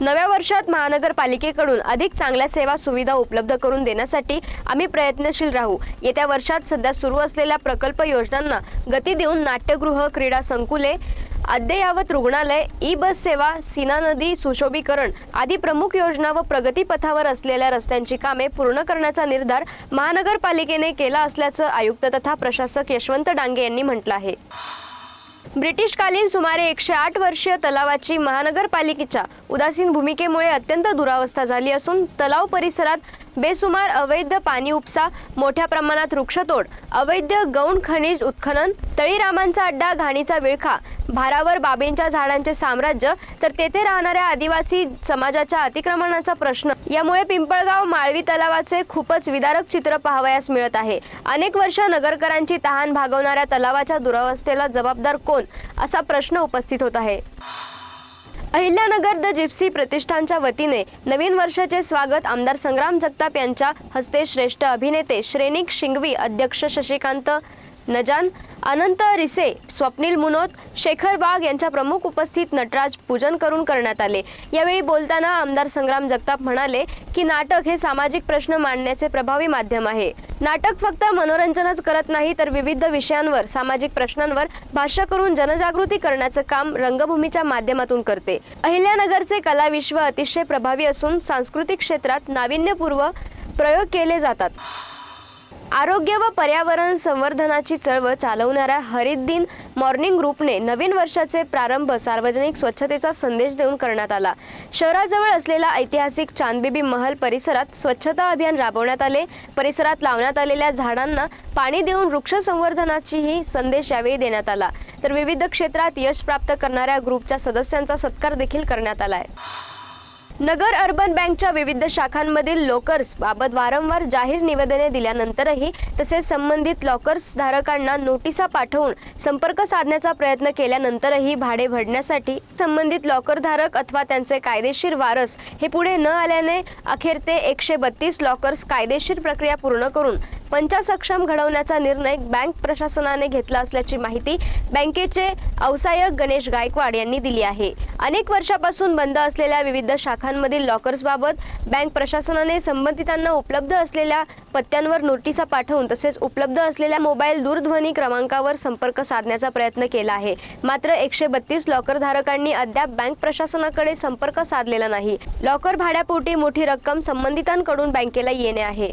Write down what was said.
नव्या वर्षात महानगरपालिकेकडून अधिक चांगल्या सेवा सुविधा उपलब्ध करून देण्यासाठी आम्ही प्रयत्नशील राहू. येत्या वर्षात सध्या सुरू असलेल्या प्रकल्प योजनांना गती देऊन नाट्यगृह क्रीडा संकुले अद्ययावत रुग्णालय ई बस सेवा सीना नदी सुशोभीकरण आदी प्रमुख योजना व प्रगतीपथावर असलेल्या रस्त्यांची कामे पूर्ण करण्याचा निर्धार महानगरपालिकेने केला असल्याचं आयुक्त तथा प्रशासक यशवंत डांगे यांनी म्हटलं आहे. ब्रिटिशकालीन सुमारे एकशे आठ वर्षीय तलावाची महानगरपालिकेच्या उदासीन भूमिकेमुळे अत्यंत दुरावस्था झाली असून तलाव परिसरात बेसुमार अवैध पाणी उपसा मोठ्या प्रमाणात वृक्षतोड अवैध गौण खनिज उत्खनन तळीरामांचा अड्डा घाणीचा विळखा भारावर बाबींच्या झाडांचे साम्राज्य तर तेथे राहणाऱ्या आदिवासी समाजाच्या अतिक्रमणाचा प्रश्न. यामुळे पिंपळगाव माळवी तलावाचे खूपच विदारक चित्र पाहावयास मिळत आहे. अनेक वर्ष नगरकरांची तहान भागवणाऱ्या तलावाच्या दुरावस्थेला जबाबदार कोण? असा प्रश्न उपस्थित होत आहे. अहिल्यानगर द जिप्सी प्रतिष्ठानच्या वतीने नवीन वर्षाचे स्वागत आमदार संग्राम जगताप यांच्या हस्ते श्रेष्ठ अभिनेते श्रेणिक शिंगवी अध्यक्ष शशिकांत नजान अनंत रिसे स्वप्नील मुनोत शेखर बाग यांच्या प्रमुख उपस्थित नटराज पूजन करून करण्यात आले. यावेळी बोलताना आमदार संग्राम जगताप म्हणाले की नाटक हे सामाजिक प्रश्न मांडण्याचे प्रभावी माध्यम आहे. नाटक फक्त मनोरंजनच करत नाही तर विविध विषयांवर सामाजिक प्रश्नांवर भाष्य करून जनजागृती करण्याचं काम रंगभूमीच्या माध्यमातून करते. अहिल्यानगरचे कला विश्व अतिशय प्रभावी असून सांस्कृतिक क्षेत्रात नाविन्यपूर्व प्रयोग केले जातात. आरोग्य व पर्यावरण संवर्धनाची चळवळ चालवणाऱ्या हरित दिन मॉर्निंग ग्रुपने नवीन वर्षाचे प्रारंभ सार्वजनिक स्वच्छतेचा संदेश देऊन करण्यात आला. शहराजवळ असलेला ऐतिहासिक चांदबिबी महल परिसरात स्वच्छता अभियान राबवण्यात आले. परिसरात लावण्यात आलेल्या झाडांना पाणी देऊन वृक्ष संवर्धनाचीही संदेश यावेळी देण्यात आला. तर विविध क्षेत्रात यश प्राप्त करणाऱ्या ग्रुपच्या सदस्यांचा सत्कार देखील करण्यात आला आहे. नगर अर्बन बँकच्या विविध शाखांमधील लॉकर्स बाबत वारंवार जाहीर निवेदने दिल्यानंतरही तसेच संबंधित लॉकर्स धारकांना नोटिसा पाठवून संपर्क साधण्याचा प्रयत्न केल्यानंतरही भाडे भरण्यासाठी संबंधित लॉकर धारक अथवा त्यांचे कायदेशीर वारस हे पुढे न आल्याने अखेर ते एकशे बत्तीस लॉकर्स कायदेशीर प्रक्रिया पूर्ण करून पंचासक्षम घडवण्याचा निर्णय बँक प्रशासनाने घेतला असल्याची माहिती बँकेचे अवसायक गणेश गायकवाड यांनी दिली आहे. अनेक वर्षापासून बंद असलेल्या विविध शाखांमधील लॉकर्सबाबत बँक प्रशासनाने संबंधितांना उपलब्ध असलेल्या पत्त्यांवर नोटिसा पाठवून तसेच उपलब्ध असलेल्या मोबाईल दूरध्वनी क्रमांकावर संपर्क साधण्याचा प्रयत्न केला आहे. मात्र एकशे बत्तीस लॉकरधारकांनी अद्याप बँक प्रशासनाकडे संपर्क साधलेला नाही. लॉकर भाड्यापोटी मोठी रक्कम संबंधितांकडून बँकेला येणे आहे.